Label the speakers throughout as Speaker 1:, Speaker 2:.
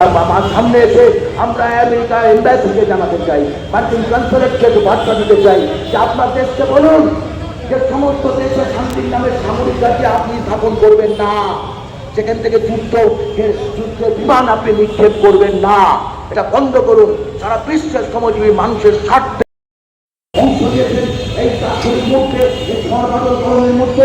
Speaker 1: সামনে এসে আমরা আমেরিকা এম্বাসিকে জানাতে চাই, মার্কিন কনসুলেটকে বার্তা দিতে চাই। যে আপনার দেশকে বলুন যে সমস্ত দেশে শান্তির নামে সামরিক কাজে আপনি স্থাপন করবেন না। সেখান থেকে যুদ্ধ যুদ্ধের বিমান আপনি নিক্ষেপ করবেন না। এটা বন্ধ করুন, সারা বিশ্বের শ্রমজীবী মানুষের স্বার্থে। অংশ নিয়েছেন এই মধ্যে, এই সরকারের মধ্যে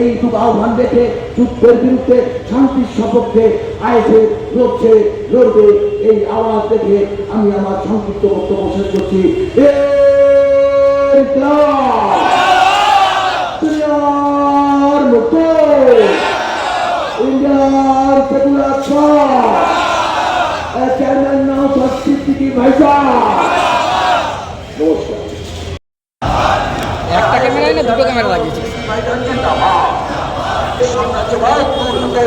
Speaker 1: এইটুকু আহ্বান দেখে যুদ্ধের বিরুদ্ধে শান্তির সপক্ষে আইসে লড়ছে লড়বে এই আওয়াজ দেখে আমি আমার সংক্ষিপ্ত বক্তব্য শেষ করছি।
Speaker 2: একটা ক্যামেরায় না দুটো ক্যামেরা লাগিয়েছে।
Speaker 1: সাম্রাজ্যবাদ দূর হতে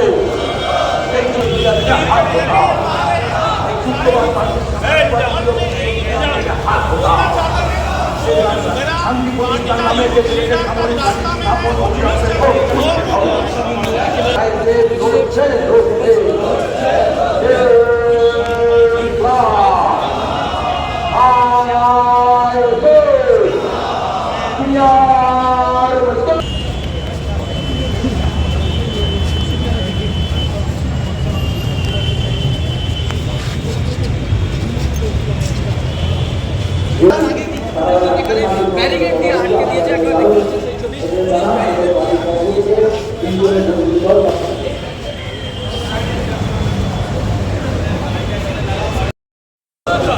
Speaker 1: এই যুদ্ধে হাত ফোটাও এই যুদ্ধবাদ হাত ফোটাও শান্তি প্রতিষ্ঠার নামে যে দেশের সামরিক স্থাপন অভিযানের করতে হবে তাই যে লড়ছে লড়ছে দুনিয়ার
Speaker 2: ব্যারিকেড দিয়ে আটকে দিয়েছে একটা দেখতে পাচ্ছি সেই ছবি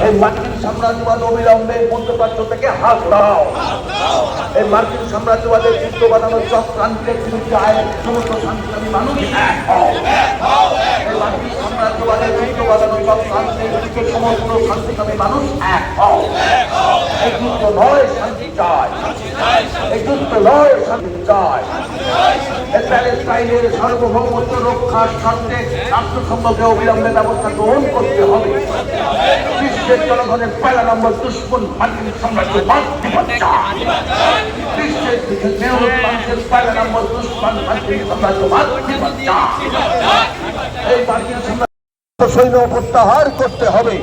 Speaker 1: এই মার্কিন সাম্রাজ্যবাদ অবিলম্বে মধ্যপ্রাচ্য থেকে এই মার্কিন সাম্রাজ্যবাদের যুদ্ধ বানানোর চক্রান্তের বিরুদ্ধে আয়ের সমস্ত শান্তিকামী মানুষ এক হও। এই মার্কিন সাম্রাজ্যবাদের সমস্ত শান্তিকামী মানুষ এক হও নয়, শান্তি চায় এই যুদ্ধ নয় শান্তি চায় প্যালেস্টাইনের সার্বভৌমত্ব রক্ষার স্বার্থে রাষ্ট্রসংঘকে অবিলম্বে ব্যবস্থা গ্রহণ করতে হবে। বিশ্বের জনগণের পয়লা নম্বর দুশ্মন মার্কিন বিপজ্জা বিশ্বের মানুষের পয়লা নম্বর দুশ্মন মার্কিন বিপজ্জা এই মার্কিন সাম্রাজ্য সৈন্য প্রত্যাহার করতে হবে।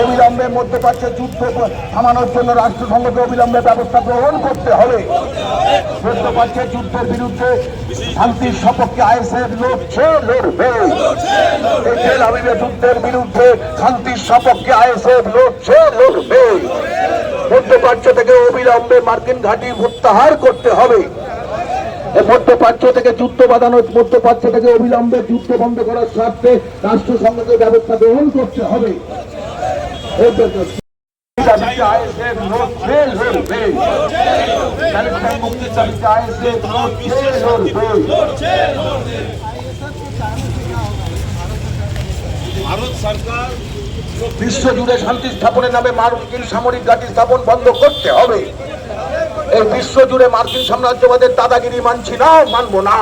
Speaker 1: অবিলম্বে মধ্যপ্রাচ্যে যুদ্ধ থামানোর জন্য রাষ্ট্রসংঘকে অবিলম্বে ব্যবস্থা গ্রহণ করতে হবে। মধ্যপ্রাচ্যে যুদ্ধের বিরুদ্ধে শান্তির সপক্ষে আইএসএফ লড়ছে, লড়বে। তেল আবিবে যুদ্ধের বিরুদ্ধে শান্তির সপক্ষে আইএসএফ লড়ছে, লড়বে। মধ্যপ্রাচ্য থেকে অবিলম্বে মার্কিন ঘাঁটি প্রত্যাহার করতে হবে। মধ্যপ্রাচ্য থেকে যুদ্ধ বাঁধানোর মধ্যপ্রাচ্য থেকে অবিলম্বে যুদ্ধ বন্ধ করার স্বার্থে রাষ্ট্রসংঘকে ব্যবস্থা গ্রহণ করতে হবে।
Speaker 3: ভারত সরকার
Speaker 1: বিশ্বজুড়ে শান্তি স্থাপনের নামে মার্কিন সামরিক ঘাঁটি স্থাপন বন্ধ করতে হবে এই বিশ্বজুড়ে মার্কিন সাম্রাজ্যবাদের দাদাগিরি মানছি না, মানবো না।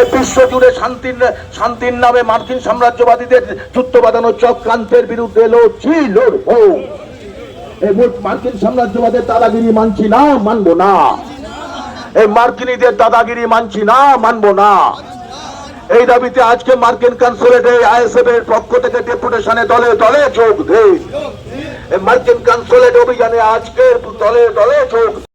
Speaker 1: এই বিশ্বজুড়ে শান্তির শান্তির নামে মার্কিন সাম্রাজ্যবাদীদের যুদ্ধ বাঁধানো চক্রান্তের বিরুদ্ধে লড়ছি, লড়বো। এই মার্কিন সাম্রাজ্যবাদের দাদাগিরি মানছি না, মানবো না। এই মার্কিনীদের দাদাগিরি মানছি না, মানবো না। এই দাবিতে আজকে মার্কিন কনসুলেটে আইএসএফ এর পক্ষ থেকে ডেপুটেশনে দলে দলে যোগ দেয় মার্কিন কনসোলেট অভিযানে আজকের দলে দলে যোগ